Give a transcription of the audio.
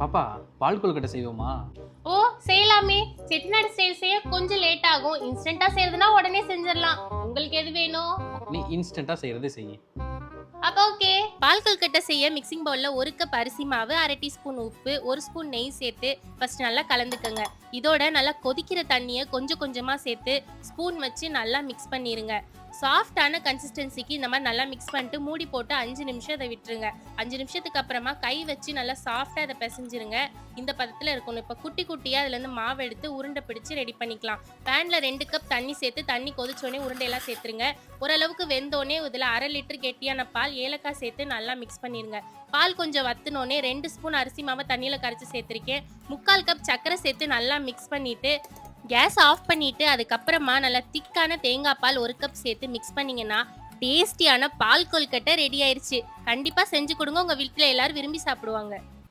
பாப்பா பால் கொழுக்கட்டை செய்வோமா? ஓ செய்யலாமே. செட்டிநாடு ஸ்டைல் செய்ய கொஞ்சம் லேட் ஆகும். இன்ஸ்டன்டா செய்யறதுனா உடனே செஞ்சிடலாம். உங்களுக்கு எது வேணும்? நீ இன்ஸ்டண்ட்டாக செய்கிறதே செய்யி. அப்ப ஓகே பால் கொல்கட்டை செய்ய மிக்சிங் பவுல்ல ஒரு கப் அரிசி மாவு அரை டீஸ்பூன் உப்பு ஒரு ஸ்பூன் நெய் சேர்த்து ஃபர்ஸ்ட் நல்லா கலந்துக்கங்க. இதோட நல்லா கொதிக்கிற தண்ணியை கொஞ்சம் கொஞ்சமா சேர்த்து ஸ்பூன் வச்சு நல்லா மிக்ஸ் பண்ணிருங்க. சாஃப்டான கன்சிஸ்டன்சிக்கு இந்த மாதிரி நல்லா மிக்ஸ் பண்ணிட்டு மூடி போட்டு அஞ்சு நிமிஷம் அதை விட்டுருங்க. அஞ்சு நிமிஷத்துக்கு அப்புறமா கை வச்சு நல்லா சாஃப்டாக அதை பிசைஞ்சிருங்க. இந்த பதத்தில் இருக்கணும். இப்போ குட்டி குட்டியாக அதுலேருந்து மாவு எடுத்து உருண்டை பிடிச்சு ரெடி பண்ணிக்கலாம். பேனில் ரெண்டு கப் தண்ணி சேர்த்து தண்ணி கொதிச்சோடனே உருண்டையெல்லாம் சேர்த்துருங்க. ஓரளவுக்கு வெந்தோடனே இதில் அரை லிட்டர் கெட்டியான பால் ஏலக்காய் சேர்த்து நல்லா மிக்ஸ் பண்ணிடுங்க பால் கொஞ்சம் வத்துனோடனே ரெண்டு ஸ்பூன் அரிசி மாவை தண்ணியில் கரைச்சி சேர்த்துருக்கேன். முக்கால் கப் சர்க்கரை சேர்த்து நல்லா மிக்ஸ் பண்ணிவிட்டு கேஸ் ஆஃப் பண்ணிட்டு அதுக்கப்புறமா நல்லா திக்கான தேங்காய் பால் ஒரு கப் சேர்த்து மிக்ஸ் பண்ணீங்கன்னா டேஸ்டியான பால் கொல்கட்டை ரெடி ஆயிருச்சு. கண்டிப்பாக செஞ்சு கொடுங்க. உங்கள் வீட்டில் எல்லாரும் விரும்பி சாப்பிடுவாங்க.